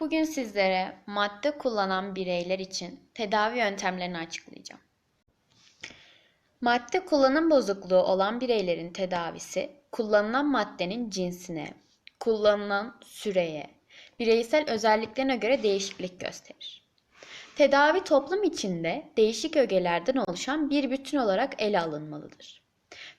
Bugün sizlere madde kullanan bireyler için tedavi yöntemlerini açıklayacağım. Madde kullanım bozukluğu olan bireylerin tedavisi, kullanılan maddenin cinsine, kullanılan süreye, bireysel özelliklerine göre değişiklik gösterir. Tedavi toplum içinde değişik ögelerden oluşan bir bütün olarak ele alınmalıdır.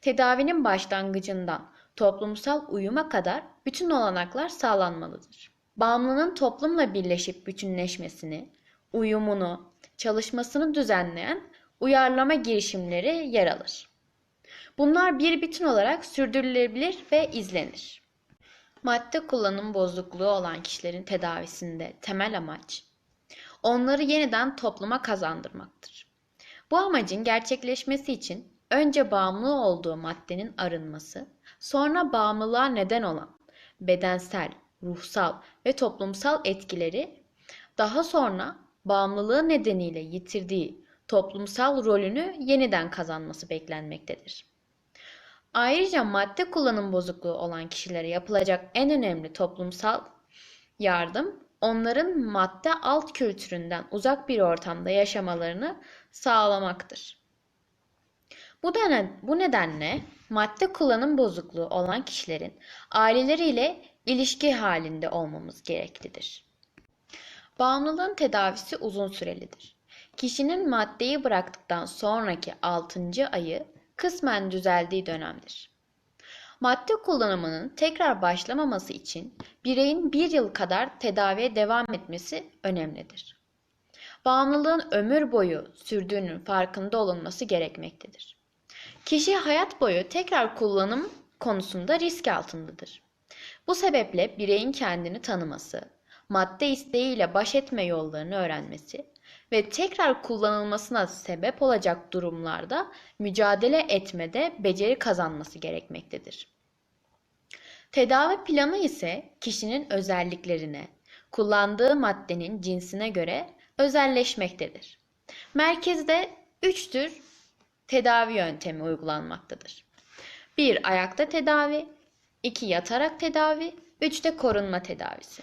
Tedavinin başlangıcından toplumsal uyuma kadar bütün olanaklar sağlanmalıdır. Bağımlının toplumla birleşip bütünleşmesini, uyumunu, çalışmasını düzenleyen uyarlama girişimleri yer alır. Bunlar bir bütün olarak sürdürülebilir ve izlenir. Madde kullanım bozukluğu olan kişilerin tedavisinde temel amaç onları yeniden topluma kazandırmaktır. Bu amacın gerçekleşmesi için önce bağımlı olduğu maddenin arınması, sonra bağımlılığa neden olan bedensel, ruhsal ve toplumsal etkileri, daha sonra bağımlılığı nedeniyle yitirdiği toplumsal rolünü yeniden kazanması beklenmektedir. Ayrıca madde kullanım bozukluğu olan kişilere yapılacak en önemli toplumsal yardım onların madde alt kültüründen uzak bir ortamda yaşamalarını sağlamaktır. Bu, denen, bu nedenle madde kullanım bozukluğu olan kişilerin aileleriyle ilişki halinde olmamız gereklidir. Bağımlılığın tedavisi uzun sürelidir. Kişinin maddeyi bıraktıktan sonraki 6. ayı kısmen düzeldiği dönemdir. Madde kullanımının tekrar başlamaması için bireyin bir yıl kadar tedaviye devam etmesi önemlidir. Bağımlılığın ömür boyu sürdüğünün farkında olunması gerekmektedir. Kişi hayat boyu tekrar kullanım konusunda risk altındadır. Bu sebeple bireyin kendini tanıması, madde isteğiyle baş etme yollarını öğrenmesi ve tekrar kullanılmasına sebep olacak durumlarda mücadele etmede beceri kazanması gerekmektedir. Tedavi planı ise kişinin özelliklerine, kullandığı maddenin cinsine göre özelleşmektedir. Merkezde 3 tür tedavi yöntemi uygulanmaktadır. 1. Ayakta tedavi, 2. Yatarak tedavi, 3 de korunma tedavisi.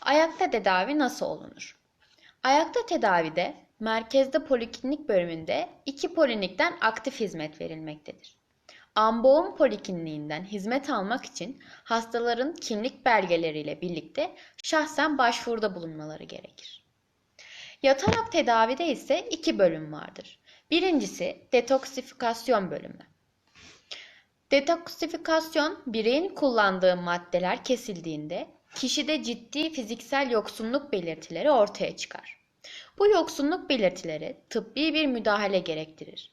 Ayakta tedavi nasıl olunur? Ayakta tedavide merkezde poliklinik bölümünde iki polinikten aktif hizmet verilmektedir. Amboğum Polikliniğinden hizmet almak için hastaların kimlik belgeleriyle birlikte şahsen başvuruda bulunmaları gerekir. Yatarak tedavide ise iki bölüm vardır. Birincisi detoksifikasyon bölümü. Detoksifikasyon bireyin kullandığı maddeler kesildiğinde kişide ciddi fiziksel yoksunluk belirtileri ortaya çıkar. Bu yoksunluk belirtileri tıbbi bir müdahale gerektirir.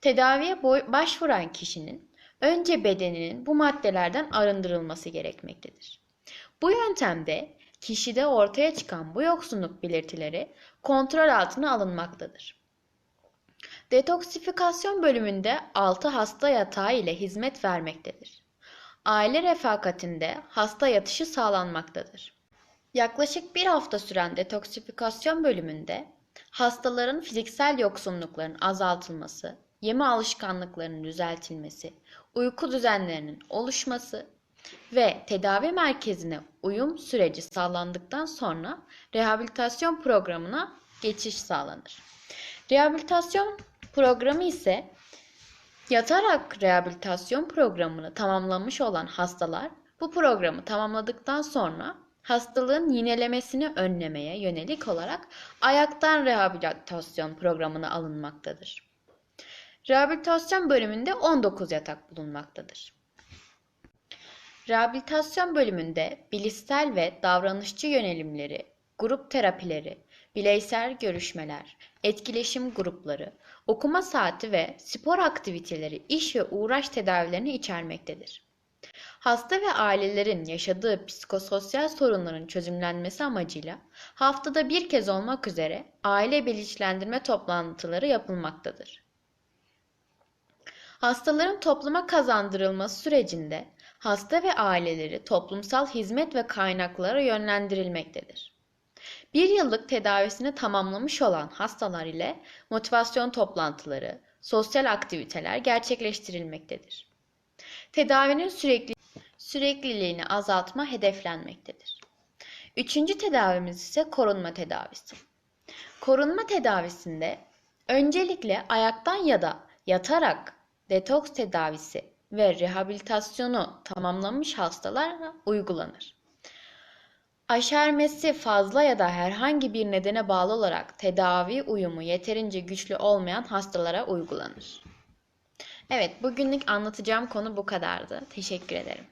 Tedaviye başvuran kişinin önce bedeninin bu maddelerden arındırılması gerekmektedir. Bu yöntemde kişide ortaya çıkan bu yoksunluk belirtileri kontrol altına alınmaktadır. Detoksifikasyon bölümünde 6 hasta yatağı ile hizmet vermektedir. Aile refakatinde hasta yatışı sağlanmaktadır. Yaklaşık bir hafta süren detoksifikasyon bölümünde hastaların fiziksel yoksunlukların azaltılması, yeme alışkanlıklarının düzeltilmesi, uyku düzenlerinin oluşması ve tedavi merkezine uyum süreci sağlandıktan sonra rehabilitasyon programına geçiş sağlanır. Rehabilitasyon programı ise yatarak rehabilitasyon programını tamamlamış olan hastalar bu programı tamamladıktan sonra hastalığın yinelemesini önlemeye yönelik olarak ayaktan rehabilitasyon programına alınmaktadır. Rehabilitasyon bölümünde 19 yatak bulunmaktadır. Rehabilitasyon bölümünde bilişsel ve davranışçı yönelimleri, grup terapileri, bireysel görüşmeler, etkileşim grupları, okuma saati ve spor aktiviteleri iş ve uğraş tedavilerini içermektedir. Hasta ve ailelerin yaşadığı psikososyal sorunların çözümlenmesi amacıyla haftada bir kez olmak üzere aile bilinçlendirme toplantıları yapılmaktadır. Hastaların topluma kazandırılması sürecinde hasta ve aileleri toplumsal hizmet ve kaynaklara yönlendirilmektedir. Bir yıllık tedavisini tamamlamış olan hastalar ile motivasyon toplantıları, sosyal aktiviteler gerçekleştirilmektedir. Tedavinin sürekli sürekliliğini azaltma hedeflenmektedir. Üçüncü tedavimiz ise korunma tedavisi. Korunma tedavisinde öncelikle ayaktan ya da yatarak detoks tedavisi ve rehabilitasyonu tamamlanmış hastalara uygulanır. Aşermesi fazla ya da herhangi bir nedene bağlı olarak tedavi uyumu yeterince güçlü olmayan hastalara uygulanır. Evet, bugünlük anlatacağım konu bu kadardı. Teşekkür ederim.